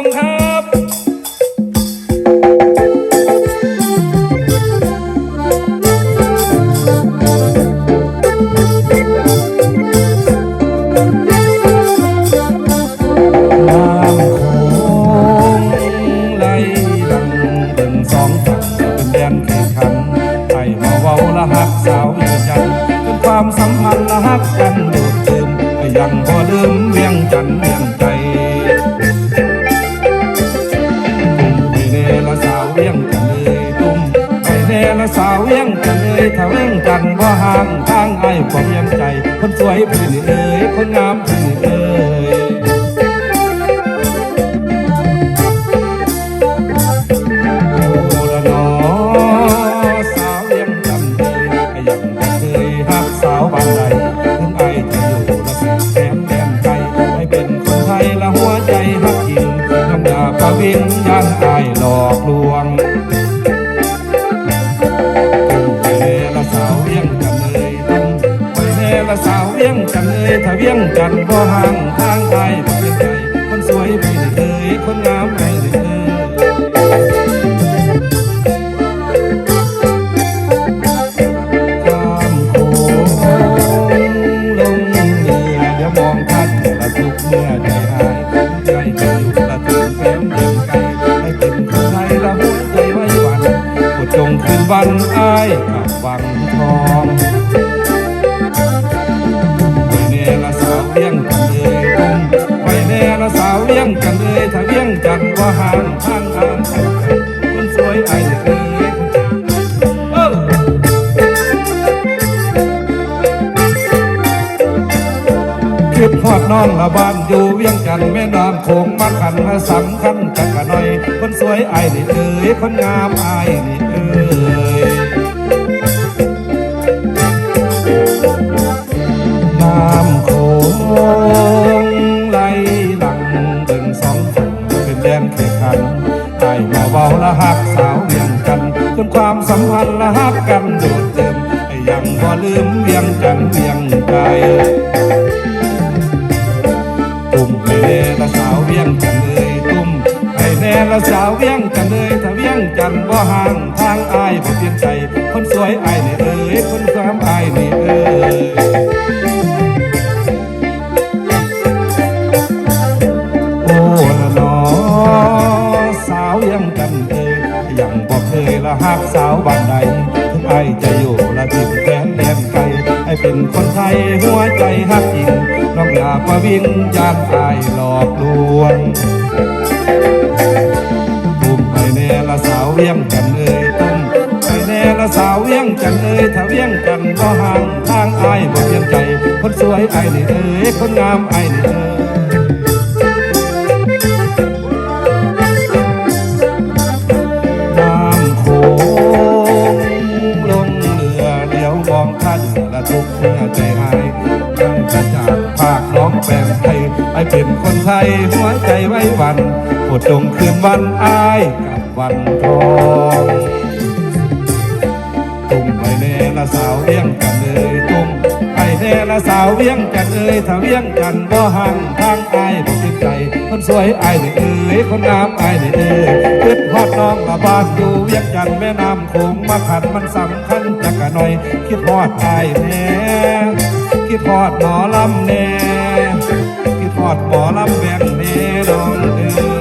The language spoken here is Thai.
งครับน้ำโขงไหลดังเป็นสองฝั่งเป็นแดนแข่งขันไอ้มาเวาละหักสาวยืนยันเป็นความสัมพันธ์ละหักกันโดดเดิมยังบ่ลืมเวียงจันทน์ ถ้าเวียงจันทน์บ่ห่างทางไอ้ความเวียงใจ คนสวยพี่นี่เอ้ยคนงามพี่นี่เอ้ยโอละนอสาวเลี้ยำเลยก็ยังบ่เคยหักสาวบานใดถึงไอจะอยู่ละสิแสนแดนไกลให้เป็นคนไทยละหัวใจหักจริงน้ำยาประวิงยันอายหลอกลวง จำเลยถ้าเลี้ยงจันทน์บ่ห่างทางไกลบ่เป็นใจคนสวยไปเลยเอ้ยคนงามไปเลยเอ้ยข้ามโขงลงเรือเดี๋ยวมองท่านละทุกเมื่อใจหายใจจะอยู่ละถึงแฟนเดินไกลให้เป็นคนไทยละหัวใจไว้วันกดจงคืนวันอ้ายกับวังทอง ละสาวเลี้ยงกันเลยถ้าเลี้ยงกันว่าห่างทางทางคนสวยไอ้เอ้ยคิดฮอดน้องละบ้านอยู่เวียงจันแม่น้ำโขงมาขันมาสำคัญกันกะหน่อย คนสวยไอ้นี่เอ้ยคนงามไอ้นี่เอ้ย ไอ้มาเว้าละหักสาวเวียงกันจนความสัมพันธ์ละหักกันโดดเดิมไอ้ยังบ่ลืมเวียงจันเวียงไกลตุ้มไปแน่ละสาวเวียงกันเลยตุ้มไปแน่ละสาวเวียงกันเลยถ้าเวียงกันบ่ห่างทางอายบ่เปลี่ยนใจ คนสวยอายนี่เอ้ยคนสามอายนี่เอ้ย หักสาวบ้านใดถึงอจะอยู่ละทิมแดนแดนไกลให้เป็นคนไทยหัวใจหักจริงน้องอย่าประวิงยานอายหลอกลวงตุ้มไปแน่ละสาวเวียงกันเอ้ยตุ้มไปแน่ละสาวเวียงกันเอ้ยถ้าเวียงกันก็ห่างทางไอบ่เปลี่ยนใจ คนสวยไอนี่เอ้ยคนงามไอนี่เอ้ย แปลงไทยไอเป็นคนไทยหัวใจไว้วันโปรดจงคืนวันอายกับวันทองตุ้มไปแน่ละสาวเวียงกันเลยตุ้มไปแน่ละสาวเวียงกันเอ้ยถ้าเวียงกันบ่ห่างทางอายบ่ติดใจ คนสวยอายนี่เอ้ยคนงามอายนี่เอ้ยคิดฮอดน้องละบ้านอยู่เวียงจันแม่น้ำโขงมาขันมันสำคัญจักกะหน่อย คิดฮอดอายแน่คิดฮอดหมอลำแน่ คิดฮอดหมอลำแบ่งแน่นองเดิม